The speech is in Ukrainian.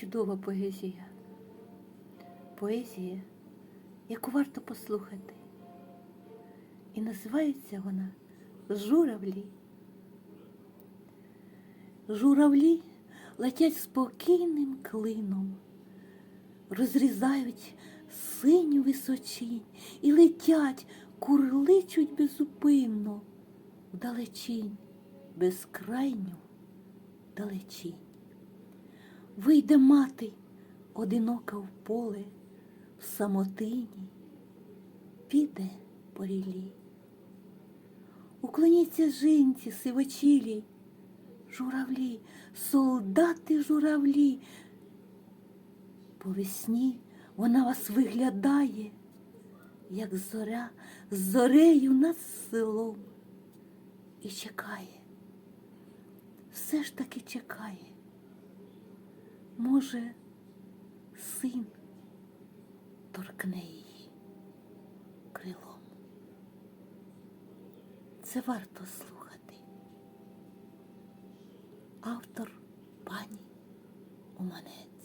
чудова поезія. Поезія, яку варто послухати. І називається вона Журавлі. Журавлі летять спокійним клином, розрізають синю височінь і летять, курличуть безупинно, вдалечінь, безкрайню далечінь. Вийде мати одинока в поле, в самотині, піде по рілі. Уклоніться жінці сивочілій, журавлі, солдати журавлі. По весні вона вас виглядає, як зоря з зорею над селом, і чекає, все ж таки чекає. Може, син торкне її крилом. Це варто слухати. Автор пані Уманець.